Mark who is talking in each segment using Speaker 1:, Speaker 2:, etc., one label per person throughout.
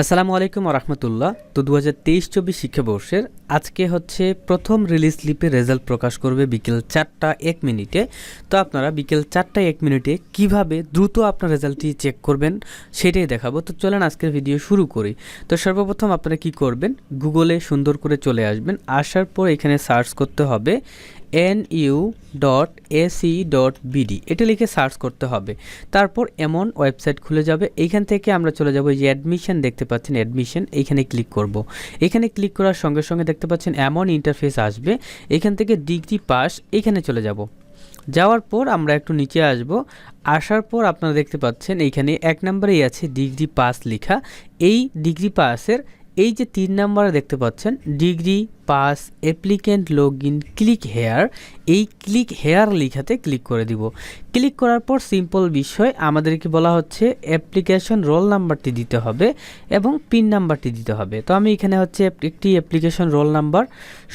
Speaker 1: আসসালামু আলাইকুম রহমতুল্লাহ। তো দু হাজার তেইশ চব্বিশ শিক্ষাবর্ষের আজকে হচ্ছে প্রথম রিলিজ স্লিপের রেজাল্ট প্রকাশ করবে বিকেল চারটা এক মিনিটে। তো আপনারা বিকেল চারটা এক মিনিটে কীভাবে দ্রুত আপনার রেজাল্টটি চেক করবেন সেটাই দেখাবো। তো চলেন আজকের ভিডিও শুরু করি। তো সর্বপ্রথম আপনারা কি করবেন? গুগলে সুন্দর করে চলে আসবেন। আসার পর এখানে সার্চ করতে হবে N U dot AC dot BD এটা লিখে সার্চ করতে হবে। তারপর এমন ওয়েবসাইট খুলে যাবে, এইখান থেকে আমরা চলে যাব যে অ্যাডমিশন দেখতে পাচ্ছেন অ্যাডমিশন এইখানে ক্লিক করব। এখানে ক্লিক করার সঙ্গে সঙ্গে দেখতে পাচ্ছেন এমন ইন্টারফেস আসবে, এখান থেকে ডিগ্রি পাস এখানে চলে যাব। যাওয়ার পর আমরা একটু নিচে আসব, আসার পর আপনারা দেখতে পাচ্ছেন এইখানে এক নম্বরেই আছে ডিগ্রি পাস লেখা। এই ডিগ্রি পাসের এই যে তিন নম্বরে দেখতে পাচ্ছেন, degree, pass, applicant log in click here. এই ক্লিক হেয়ার লেখাতে ক্লিক করে দিব। ক্লিক করার পর সিম্পল বিষয়, আমাদেরকে বলা হচ্ছে অ্যাপ্লিকেশন রোল নাম্বারটি দিতে হবে এবং পিন নাম্বারটি দিতে হবে। তো আমি এখানে হচ্ছে একটি অ্যাপ্লিকেশন রোল নাম্বার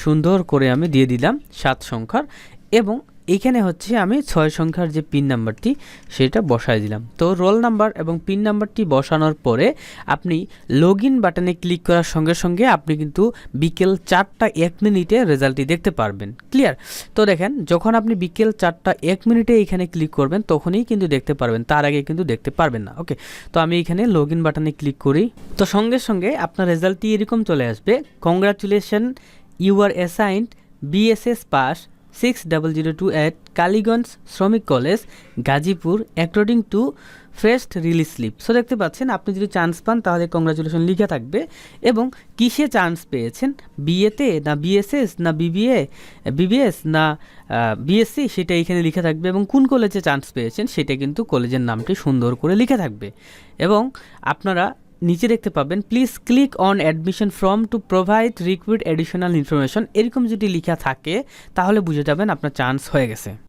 Speaker 1: সুন্দর করে আমি দিয়ে দিলাম সাত সংখ্যার এবং এইখানে হচ্ছে আমি ছয় সংখ্যার যে পিন নাম্বারটি সেটা বসায় দিলাম। তো রোল নাম্বার এবং পিন নাম্বারটি বসানোর পরে আপনি লগ ইন বাটনে ক্লিক করার সঙ্গে সঙ্গে আপনি কিন্তু বিকেল চারটা এক মিনিটে রেজাল্টটি দেখতে পারবেন। ক্লিয়ার তো দেখেন, যখন আপনি বিকেল চারটা এক মিনিটে এখানে ক্লিক করবেন, তখনই কিন্তু দেখতে পারবেন, তার আগে কিন্তু দেখতে পারবেন না। ওকে তো আমি এখানে লগ ইন বাটনে ক্লিক করি। তো সঙ্গে সঙ্গে আপনার রেজাল্টটি এরকম চলে আসবে। Congratulation you are assigned BSS pass six double zero two eight Kaliganj Sramik college Gazipur according to first release slip so দেখতে পাচ্ছেন, আপনি যদি চান্স পান, তাহলে কংগ্রাচুলেশন লিখে থাকবে। এবং কিসে চান্স পেয়েছেন? বিএতে না বিএসএস না বিবিএ বিবিএস না বিএসসি সেটা এখানে লিখে থাকবে। এবং কোন কলেজে চান্স পেয়েছেন? সেটা কিন্তু কলেজের নামটি সুন্দর করে লিখে থাকবে। এবং আপনারা নিচে দেখতে পাবেন please click on admission form to provide required additional information এরকম যদি লেখা থাকে, তাহলে বুঝে যাবেন আপনার চান্স হয়ে গেছে।